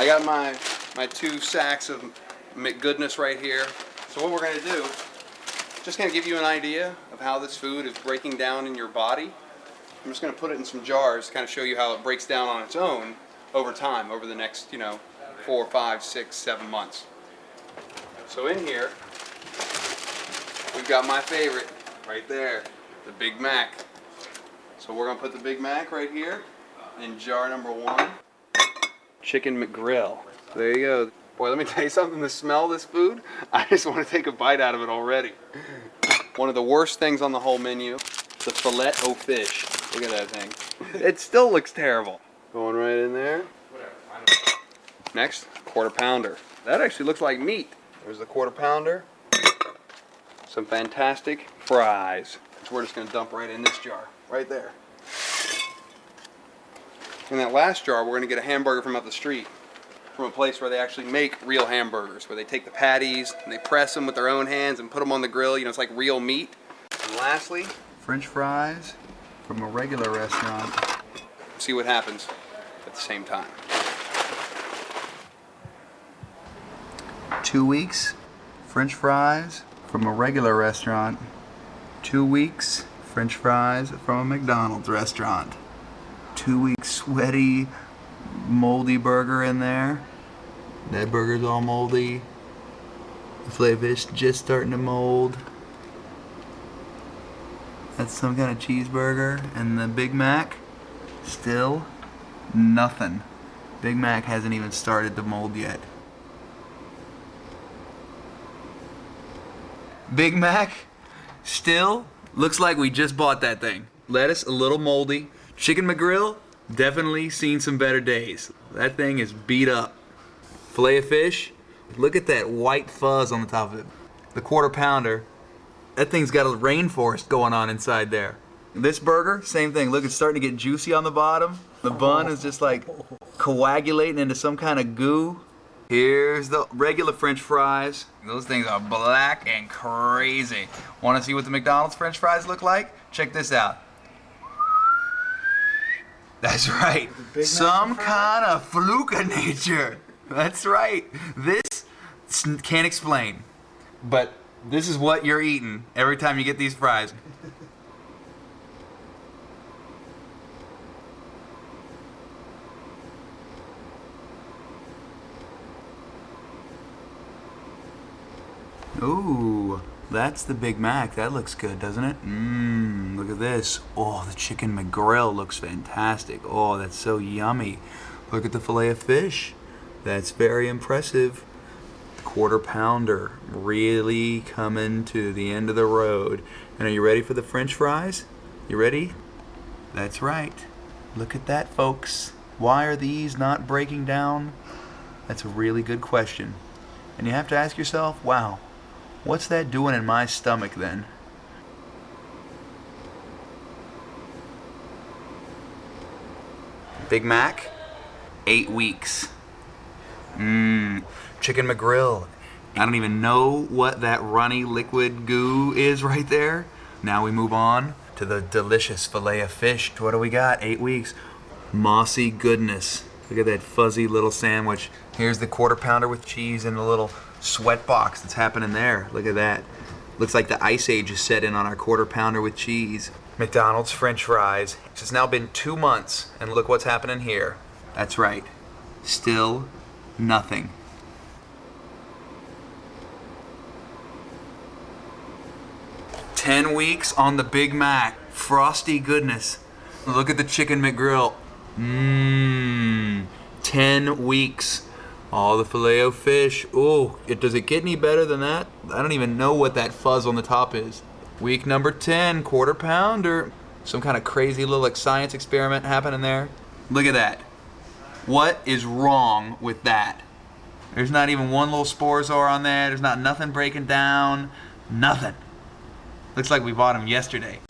I got my my two sacks of McGoodness right here. So what we're gonna do, just gonna give you an idea of how this food is breaking down in your body. I'm just gonna put it in some jars, to kind of show you how it breaks down on its own over time, over the next, you know, four, five, six, seven months. So in here, we've got my favorite right there, the Big Mac. So we're gonna put the Big Mac right here in jar number one. Chicken McGrill. There you go. Boy, let me tell you something. The smell of this food, I just want to take a bite out of it already. One of the worst things on the whole menu, the filet o fish. Look at that thing. It still looks terrible. Going right in there. Next, quarter pounder. That actually looks like meat. There's the quarter pounder. Some fantastic fries. So we're just gonna dump right in this jar, right there. In that last jar, we're gonna get a hamburger from up the street, from a place where they actually make real hamburgers, where they take the patties and they press them with their own hands and put them on the grill. You know, it's like real meat. And lastly, French fries from a regular restaurant. See what happens at the same time. Two weeks, French fries from a regular restaurant. Two weeks, French fries from a McDonald's restaurant. Two weeks, sweaty, moldy burger in there. That burger's all moldy. The filet just starting to mold. That's some kind of cheeseburger. And the Big Mac, still nothing. Big Mac hasn't even started to mold yet. Big Mac still looks like we just bought that thing. Lettuce a little moldy. Chicken McGrill definitely seen some better days. That thing is beat up. Filet of fish, look at that white fuzz on the top of it. The quarter pounder, that thing's got a rainforest going on inside there. This burger, same thing. Look, it's starting to get juicy on the bottom. The bun is just like coagulating into some kind of goo. Here's the regular french fries. Those things are black and crazy. Want to see what the McDonald's french fries look like? Check this out. That's right. Some kind of fluke of nature. That's right. This can't explain. But this is what you're eating every time you get these fries. Ooh, that's the Big Mac. That looks good, doesn't it? Mmm, look at this. Oh, the chicken McGrill looks fantastic. Oh, that's so yummy. Look at the filet of fish. That's very impressive. Quarter pounder, really coming to the end of the road. And are you ready for the french fries? You ready? That's right. Look at that, folks. Why are these not breaking down? That's a really good question. And you have to ask yourself, wow, what's that doing in my stomach then? Big Mac, eight weeks. Mmm, chicken McGrill. I don't even know what that runny liquid goo is right there. Now we move on to the delicious filet of fish. What do we got? Eight weeks. Mossy goodness. Look at that fuzzy little sandwich. Here's the quarter pounder with cheese and a little sweat box that's happening there. Look at that. Looks like the ice age is set in on our quarter pounder with cheese. McDonald's French fries. It's now been two months, and look what's happening here. That's right. Still nothing. Ten weeks on the Big Mac. Frosty goodness. Look at the chicken McGrill. Mmm. Ten weeks. All the filet o fish. Ooh, it does it get any better than that? I don't even know what that fuzz on the top is. Week number 10, quarter pounder. Some kind of crazy little like science experiment happening there. Look at that. What is wrong with that? There's not even one little sporosaur on there. There's not nothing breaking down. Nothing. Looks like we bought them yesterday.